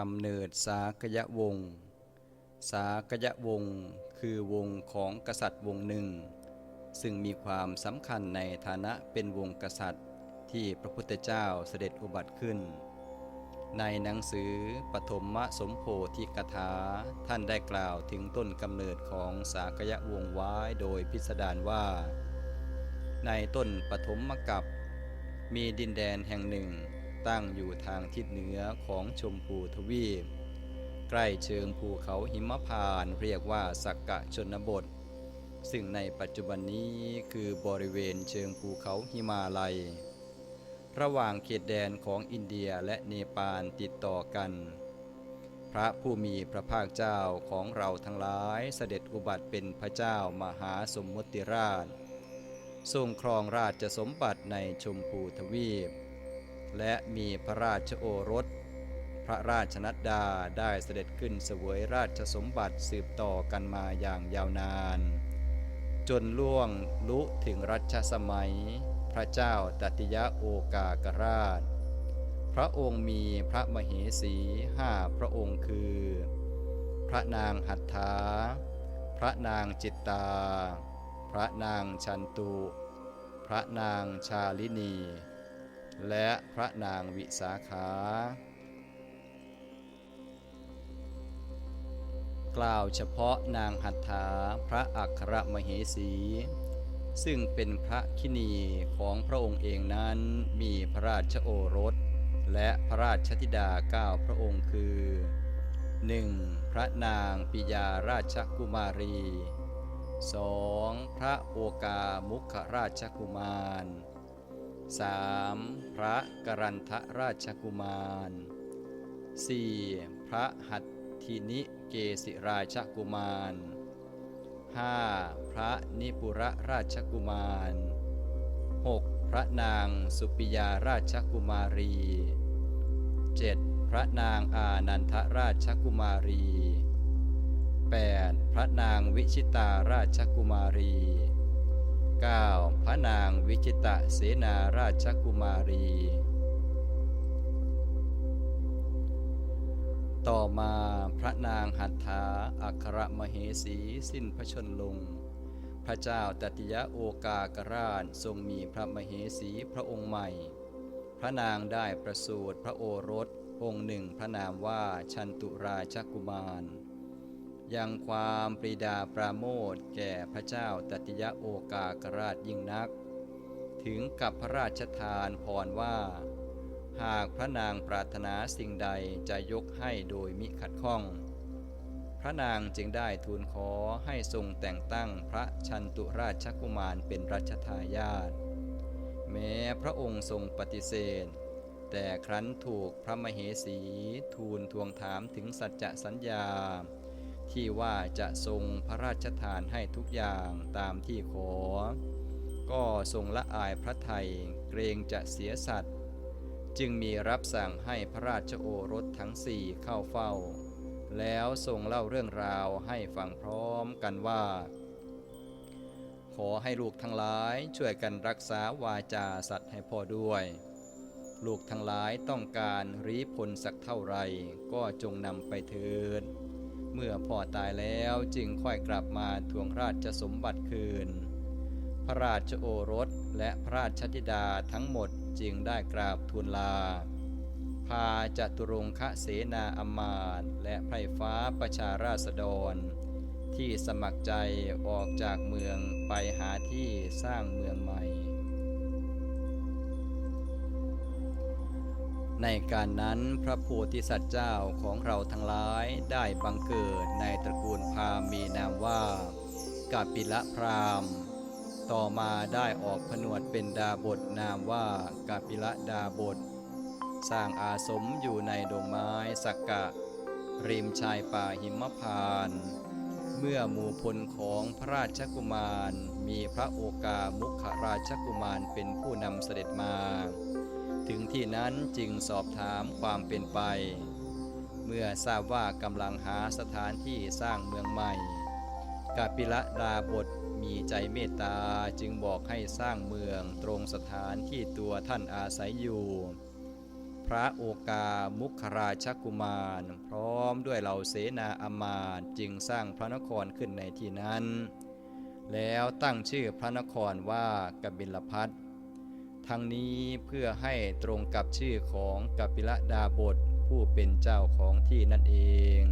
กำเนิดสากยวงศ์สากยวงศ์คือวงของกษัตริย์วงหนึ่ง ซึ่งมีความสำคัญในฐานะเป็นวงกษัตริย์ที่พระพุทธเจ้าเสด็จอุบัติขึ้น ในหนังสือปฐมสมโพธิกถาท่านได้กล่าวถึงต้นกำเนิดของสากยวงศ์ไว้โดยพิสดารว่า ในต้นปฐมมกับมีดินแดนแห่งหนึ่ง ตั้งอยู่ทางทิศเหนือของชมพูทวีป ใกล้เชิงภูเขาหิมพานเรียกว่าสักกะชนบท ซึ่งในปัจจุบันนี้คือบริเวณเชิงภูเขาหิมาลัย ระหว่างเขตแดนของอินเดียและเนปาลติดต่อกัน พระผู้มีพระภาคเจ้าของเราทั้งหลายเสด็จอุบัติเป็นพระเจ้ามหาสมมติราชทรงครองราชสมบัติในชมพูทวีป และมีพระราชโอรส พระราชนัดดาได้เสด็จขึ้นเสวยราชสมบัติสืบต่อกันมาอย่างยาวนาน จนล่วงลุถึงรัชสมัย พระเจ้าตติยะโอกากราช พระองค์มีพระมเหสีห้าพระองค์คือ พระนางหัตถา พระนางจิตตา พระนางชันตุ พระนางชาลินี และพระนางวิสาขา กล่าวเฉพาะนางหัตถาพระอัครมเหสี ซึ่งเป็นพระคินีของพระองค์เองนั้นมีพระราชโอรส และพระราชธิดาเก้าพระองค์คือ 1. พระนางปิยาราชกุมารี 2. พระโอกามุขราชกุมาร 3. พระกรันทราชกุมาร 4. พระหัตถินิเกสิราชกุมาร 5. พระนิปุระราชกุมาร 6. พระนางสุปิยาราชกุมารี 7. พระนางอานันทราชกุมารี 8. พระนางวิชิตาราชกุมารี 9. พระนางวิจิตะเสนาราชกุมารี ต่อมาพระนางหัตถาอัครมเหสีสิ้นพระชนลง พระเจ้าตติยะโอกากราชทรงมีพระมเหสีพระองค์ใหม่ พระนางได้ประสูติพระโอรสองค์หนึ่งพระนามว่าชันตุราชกุมาร ยังความปรีดาปราโมทแก่พระเจ้าตติยะโอกากราชยิ่งนัก ถึงกับพระราชทานพรว่า หากพระนางปรารถนาสิ่งใดจะยกให้โดยมิขัดข้อง พระนางจึงได้ทูลขอให้ทรงแต่งตั้งพระชันตุราชกุมารเป็นรัชทายาทแม้พระองค์ทรงปฏิเสธแต่ครั้นถูกพระมเหสีทูลทวงถามถึงสัจจะสัญญา ที่ว่าจะทรงพระราชทานให้ทุกอย่างตามที่ขอ ก็ทรงละอายพระไทยเกรงจะเสียสัตว์ จึงมีรับสั่งให้พระราชโอรสทั้งสี่เข้าเฝ้า แล้วทรงเล่าเรื่องราวให้ฟังพร้อมกันว่า ขอให้ลูกทั้งหลายช่วยกันรักษาวาจาสัตว์ให้พ่อด้วยลูกทั้งหลายต้องการรีพลสักเท่าไรก็จงนำไปเถิด เมื่อพ่อตายแล้วจึงค่อยกลับมาทวงราชสมบัติคืน พระราชโอรสและพระราชธิดาทั้งหมดจึงได้กราบทูลลา พาจตุรงคเสนาอมาตย์และไพรฟ้าประชาราษฎร ที่สมัครใจออกจากเมืองไปหาที่สร้างเมืองใหม่ ในการนั้นพระโพธิสัตว์เจ้าของเราทั้งหลายได้บังเกิดในตระกูลพราหมณ์มีนามว่ากาปิละพราหมณ์ ต่อมาได้ออกผนวดเป็นดาบทนามว่ากาปิละดาบท สร้างอาสมอยู่ในดงไม้สักกะ ริมชายป่าหิมพาน เมื่อหมู่พลของพระราชกุมาร มีพระโอกามุขราชกุมารเป็นผู้นำเสด็จมา ถึงที่นั้นจึงสอบถามความเป็นไป เมื่อทราบว่ากำลังหาสถานที่สร้างเมืองใหม่กาปิละดาบทมีใจเมตตาจึงบอกให้สร้างเมืองตรงสถานที่ตัวท่านอาศัยอยู่ พระโอกามุขราชกุมาร พร้อมด้วยเหล่าเสนาอามาตจึงสร้างพระนครขึ้นในที่นั้น แล้วตั้งชื่อพระนครว่ากบิลพัท ทั้งนี้เพื่อให้ตรงกับชื่อของกัปิลดาบทผู้เป็นเจ้าของที่นั่นเอง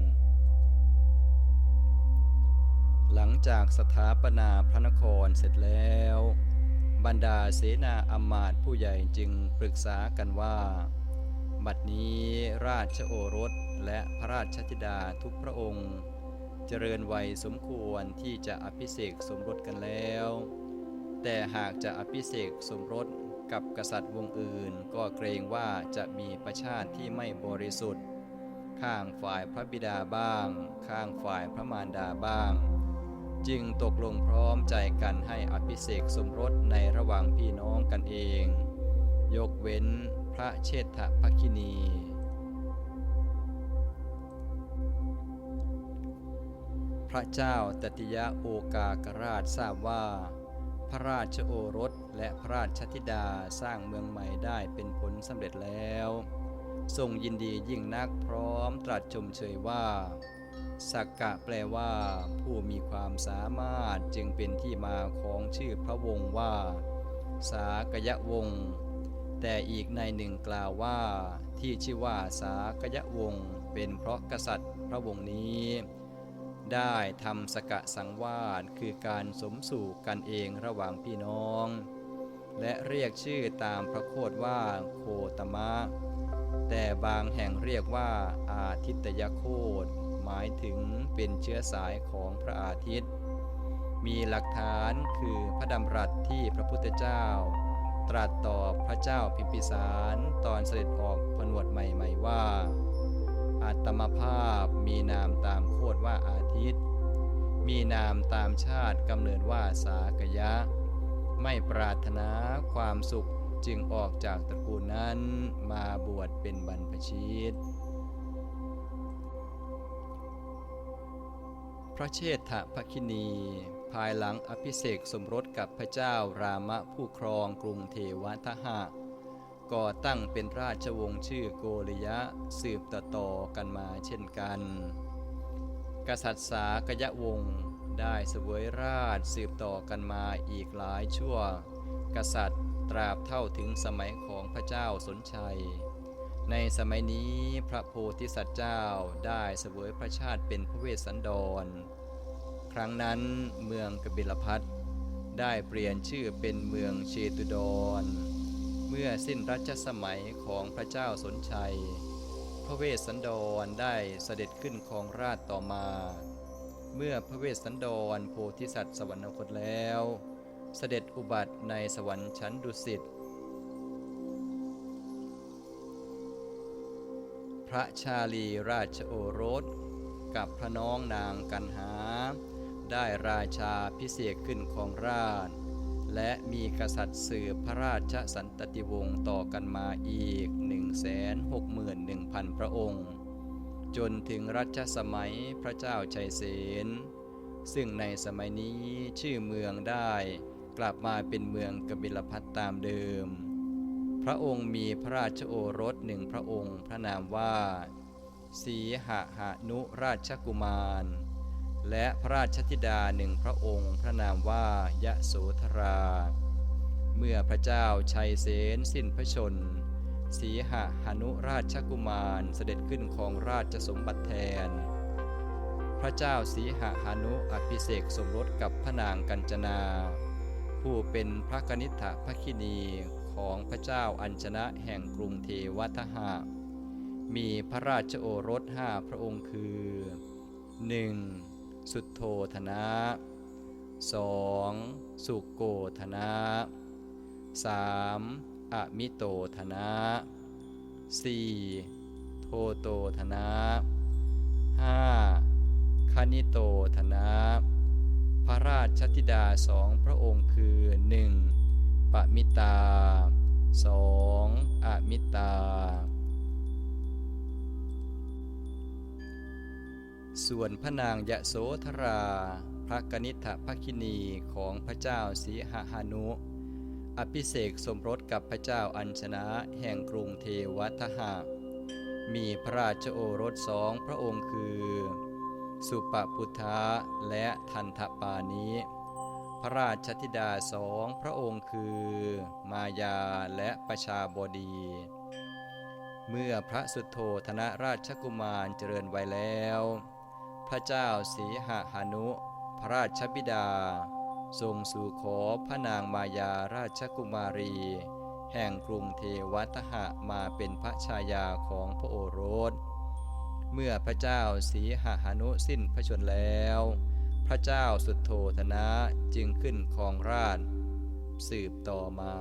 หลังจากสถาปนาพระนครเสร็จแล้ว บรรดาเสนาอามาตย์ผู้ใหญ่จึงปรึกษากันว่า บัดนี้ราชโอรสและพระราชธิดาทุกพระองค์ เจริญวัยสมควรที่จะอภิเษกสมรสกันแล้ว แต่หากจะอภิเษกสมรส กับกษัตริย์วงอื่น ก็เกรงว่าจะมีประชาติที่ไม่บริสุทธิ์ ข้างฝ่ายพระบิดาบ้าง ข้างฝ่ายพระมารดาบ้าง จึงตกลงพร้อมใจกันให้อภิเษกสมรสในระหว่างพี่น้องกันเอง ยกเว้นพระเชษฐภคินีพระเจ้าตติยะโอกากราชทราบว่า พระราชโอรสและพระราชธิดาสร้างเมืองใหม่ได้เป็นผลสำเร็จแล้ว ทรงยินดียิ่งนักพร้อมตรัสชมเชยว่าสักกะแปลว่า ผู้มีความสามารถจึงเป็นที่มาของชื่อพระวงศ์ว่า สากยวงศ์แต่อีกในหนึ่งกล่าวว่า ที่ชื่อว่าสากยวงศ์เป็นเพราะกษัตริย์พระวงศ์นี้ ได้ทำสกะสังวาสคือการสมสู่กันเองระหว่างพี่น้อง และเรียกชื่อตามพระโคดว่าโคตมะ แต่บางแห่งเรียกว่าอาทิตยโคตหมายถึงเป็นเชื้อสายของพระอาทิตย์ มีหลักฐานคือพระดำรัสที่พระพุทธเจ้า ตรัสตอบพระเจ้าพิมพิสารตอนเสด็จออกผนวดใหม่ ๆ ว่า อาตมภาพมีนามตามโคดว่าอาทิตย์ มีนามตามชาติกำเนิดว่าสากยะ ไม่ปรารถนาความสุขจึงออกจากตระกูลนั้นมาบวชเป็นบรรพชิต พระเชษฐภคินี ภายหลังอภิเษกสมรสกับพระเจ้ารามะผู้ครองกรุงเทวทหะ ก่อตั้งเป็นราชวงศ์ชื่อโกริยะสืบต่อๆกันมาเช่นกัน กษัตริย์สากยวงศ์ได้เสวยราชสืบต่อกันมาอีกหลายชั่ว กษัตริย์ตราบเท่าถึงสมัยของพระเจ้าสนชัย ในสมัยนี้พระโพธิสัตว์เจ้าได้เสวยพระชาติเป็นพระเวสสันดร ครั้งนั้นเมืองกบิลพัทได้เปลี่ยนชื่อเป็นเมืองเชตุดร เมื่อสิ้นรัชสมัยของพระเจ้าสนชัย พระเวสสันดรได้เสด็จขึ้นครองราชต่อมา เมื่อพระเวสสันดรโพธิสัตว์สวรรคตแล้ว เสด็จอุบัติในสวรรค์ชั้นดุสิตพระชาลีราชโอรส กับพระน้องนางกันหา ได้ราชาพิเศษขึ้นของราช และมีกษัตริย์สืบพระราชสันตติวงศ์ต่อกันมาอีก 161,000 พระองค์ จนถึงรัชสมัยพระเจ้าชัยเสนซึ่งในสมัยนี้ชื่อเมืองได้กลับมาเป็นเมืองกบิลพัทตามเดิม พระองค์มีพระราชโอรสหนึ่งพระองค์พระนามว่า สีหะหานุราชกุมาร และพระราชธิดาหนึ่งพระองค์พระนามว่ายะโสธรา เมื่อพระเจ้าชัยเสนสิ้นพระชน สีหะหานุราชกุมารเสด็จขึ้นของราชสมบัติแทน พระเจ้าสีหะหานุอภิเษกสมรสกับพระนางกัญจนา ผู้เป็นพระกนิษฐภคินีของพระเจ้าอัญชนะแห่งกรุงเทวทหะ มีพระราชโอรสห้าพระองค์คือ 1. สุโธธนะ 2. สุโกธนะ 3. อมิโตธนะ 4. โทโตธนะ 5. คณิโตธนะ พระราชธิดาสองพระองค์คือ 1. ปมิตา 2. อมิตา ส่วนพระนางยะโสธรา พระกนิษฐภคินีของพระเจ้าสีหหานุ อภิเษกสมรสกับพระเจ้าอัญชนะแห่งกรุงเทวทหะ มีพระราชโอรสสองพระองค์คือ สุปพุทธะและทันทปานิพระราชธิดาสองพระองค์คือ มายาและประชาบดี เมื่อพระสุโธธนราชกุมารเจริญวัยแล้ว ระเจ้าสีหะหานุ พระราชบิดา ทรงสู่ขอพระนางมายาราชกุมารี แห่งกรุงเทวทหะมาเป็นพระชายาของพระโอรส เมื่อพระเจ้าสีหะหานุสิ้นพระชนแล้ว พระเจ้าสุดโทธนะจึงขึ้นครองราช สืบต่อมา